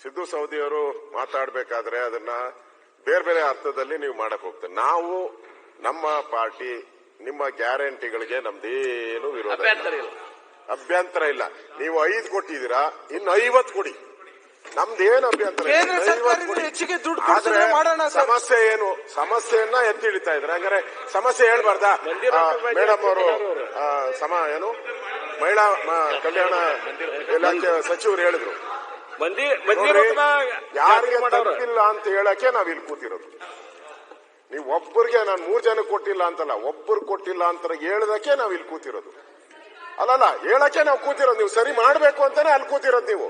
ಸಿದ್ದು ಸೌದಿಯವರು ಮಾತಾಡಬೇಕಾದ್ರೆ ಅದನ್ನ ಬೇರೆ ಬೇರೆ ಅರ್ಥದಲ್ಲಿ ನೀವು ಮಾಡಕ್ ಹೋಗ್ತೀರಿ ನಾವು ನಮ್ಮ ಪಾರ್ಟಿ ನಿಮ್ಮ ಗ್ಯಾರಂಟಿಗಳಿಗೆ ನಮ್ದೇನು ವಿರೋಧ. ಅಭ್ಯಂತರ ಇಲ್ಲ. ನೀವು ಐದು ಕೊಟ್ಟಿದ್ದೀರಾ ಇನ್ನು ಐವತ್ತು ಕೊಡಿ. ನಮ್ದೇನು ಅಭ್ಯಂತರ ಇಲ್ಲ. ಕೇಂದ್ರ ಇನ್ನು ಸರ್ಕಾರ 50 ಕೊಡಿ. ಹೆಚ್ಚಿಗೆ ದುಡ್ಡು ಆದ್ರೆ ಮಾಡೋಣ ಸರ್. ಸಮಸ್ಯೆ ಏನು? ಸಮಸ್ಯೆಯನ್ನ ಎತ್ತಿ ಹಿಡಿತಾ ಇದ್ರೆ ಹಂಗಾರೆ ಸಮಸ್ಯೆ ಹೇಳ್ಬಾರ್ದಾ? ಮೇಡಮ್ ಅವರು ಸಮ ಏನು? ಮಹಿಳಾ ಕಲ್ಯಾಣ ಇಲಾಖೆ ಸಚಿವರು ಹೇಳಿದ್ರು. ಯಾರಿಗೆ ತಪ್ಪಿಲ್ಲ ಅಂತ ಹೇಳಕ್ಕೆ ನಾವ್ ಇಲ್ಲಿ ಕೂತಿರೋದು. ನೀವು ಒಬ್ಬರಿಗೆ ನಾನು ಮೂರ್ ಜನ ಕೊಟ್ಟಿಲ್ಲ ಅಂತಲ್ಲ ಒಬ್ಬರು ಕೊಟ್ಟಿಲ್ಲ ಅಂತ ಹೇಳದಕ್ಕೆ ನಾವ್ ಇಲ್ಲಿ ಕೂತಿರೋದು. ಅಲ್ಲಲ್ಲ ಹೇಳಕ್ಕೆ ನಾವು ಕೂತಿರೋದು. ನೀವು ಸರಿ ಮಾಡ್ಬೇಕು ಅಂತಾನೆ ಅಲ್ಲಿ ಕೂತಿರೋದು ನೀವು.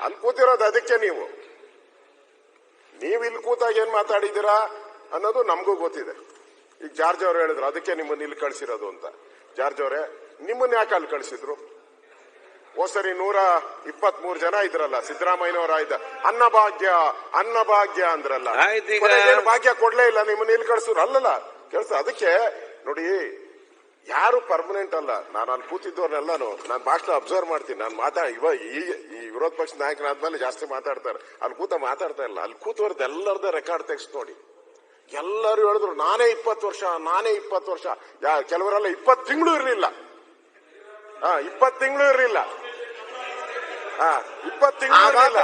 ಅಲ್ಲಿ ಕೂತಿರೋದು ಅದಕ್ಕೆ ನೀವು. ನೀವು ಇಲ್ಲಿ ಕೂತಾಗ ಏನ್ ಮಾತಾಡಿದ್ದೀರಾ ಅನ್ನೋದು ನಮಗೂ ಗೊತ್ತಿದೆ. ಈಗ ಜಾರ್ಜ್ ಅವ್ರು ಹೇಳಿದ್ರು ಅದಕ್ಕೆ ನಿಮ್ಮನ್ನ ಇಲ್ಲಿ ಕಳ್ಸಿರೋದು ಅಂತ. ಜಾರ್ಜ್ ಅವರೇ ನಿಮ್ಮನ್ನ ಯಾಕೆ ಅಲ್ಲಿ ಕಳ್ಸಿದ್ರು? ಹೋದ್ಸರಿ ನೂರ ಇಪ್ಪತ್ ಮೂರು ಜನ ಇದ್ರಲ್ಲ ಸಿದ್ದರಾಮಯ್ಯನವರ ಇದ್ದ. ಅನ್ನಭಾಗ್ಯ ಅನ್ನಭಾಗ್ಯ ಅಂದ್ರಲ್ಲ. ಭಾಗ್ಯ ಕೊಡ್ಲೇ ಇಲ್ಲ ನಿಮ್ಮನ್ನ ಇಲ್ಲಿ ಕಳ್ಸೋರು ಅಲ್ಲಲ್ಲ ಕೇಳ್ಸ. ಅದಕ್ಕೆ ನೋಡಿ ಯಾರು ಪರ್ಮನೆಂಟ್ ಅಲ್ಲ. ನಾನು ಅಲ್ಲಿ ಕೂತಿದ್ದವ್ರನ್ನೆಲ್ಲಾನು ನಾನು ಭಾಷಣ ಅಬ್ಸರ್ವ್ ಮಾಡ್ತೀನಿ. ನಾನು ಮಾತಾ ಇವ ಈ ಈ ವಿರೋಧ ಪಕ್ಷ ನಾಯಕನಾದ್ಮೇಲೆ ಜಾಸ್ತಿ ಮಾತಾಡ್ತಾರೆ. ಅಲ್ಲಿ ಕೂತ ಮಾತಾಡ್ತಾ ಇಲ್ಲ. ಅಲ್ಲಿ ಕೂತವ್ರದ್ದು ಎಲ್ಲರದ ರೆಕಾರ್ಡ್ ತೆಗ್ಸ್ ನೋಡಿ. ಎಲ್ಲರೂ ಹೇಳಿದ್ರು ನಾನೇ ಇಪ್ಪತ್ತು ವರ್ಷ ನಾನೇ ಇಪ್ಪತ್ತು ವರ್ಷ. ಯಾ- ಕೆಲವರೆಲ್ಲ ಇಪ್ಪತ್ತು ತಿಂಗಳು ಇರಲಿಲ್ಲ. ಹಾ ಇಪ್ಪತ್ತು ತಿಂಗಳು ಇರಲಿಲ್ಲ. ಇಪ್ಪತ್ತು ತಿಂಗಳು ಅಲ್ಲ.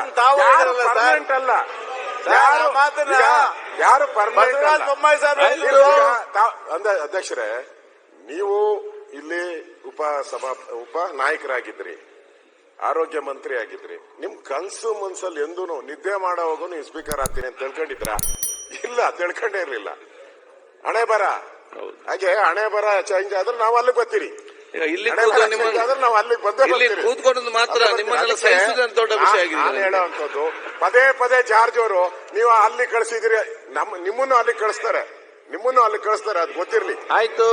ಯಾರು ಮಾತನ್ನ ಯಾರು ಪರ್ಮನೆಂಟ್ ಅಧ್ಯಕ್ಷರೇ ನೀವು ಇಲ್ಲಿ ಉಪ ಸಭಾ ಉಪ ನಾಯಕರಾಗಿದ್ರಿ ಆರೋಗ್ಯ ಮಂತ್ರಿ ಆಗಿದ್ರಿ. ನಿಮ್ ಕನ್ಸು ಮನ್ಸಲ್ಲಿ ಎಂದೂ ನಿದ್ದೆ ಮಾಡೋವಾಗೂ ನೀವು ಸ್ಪೀಕರ್ ಆಗ್ತೀನಿ ಅಂತ ತಿಳ್ಕೊಂಡಿದ್ರ? ಇಲ್ಲ ತಿಳ್ಕೊಂಡೇ ಇರ್ಲಿಲ್ಲ. ಹಣೆ ಬರ. ಹೌದು. ಹಾಗೆ ಹಣೆ ಬರ ಚೇಂಜ್ ಆದ್ರೆ ನಾವು ಅಲ್ಲಿ ಬರ್ತೀರಿ. ಇಲ್ಲಿ ಇಲ್ಲಿ ಬರ್ತೀರಿ. ಮಾತ್ರ ನಿಮ್ಮನ್ನೆಲ್ಲ ಸಹಿಸಿದಂತ ದೊಡ್ಡ ವಿಷಯ ಆಗಿದೆ. ನಾನು ಹೇಳೋವಂಥದ್ದು ಪದೇ ಪದೇ ಜಾರ್ಜ್ ಅವರು ನೀವು ಅಲ್ಲಿ ಕಳಿಸಿದಿರಿ ನಮ್ಮ ನಿಮ್ಮನ್ನು ಅಲ್ಲಿ ಕಳಿಸ್ತಾರೆ. ನಿಮ್ಮನ್ನು ಅಲ್ಲಿ ಕಳಿಸ್ತಾರೆ ಅದು ಗೊತ್ತಿರ್ಲಿ. ಆಯ್ತು.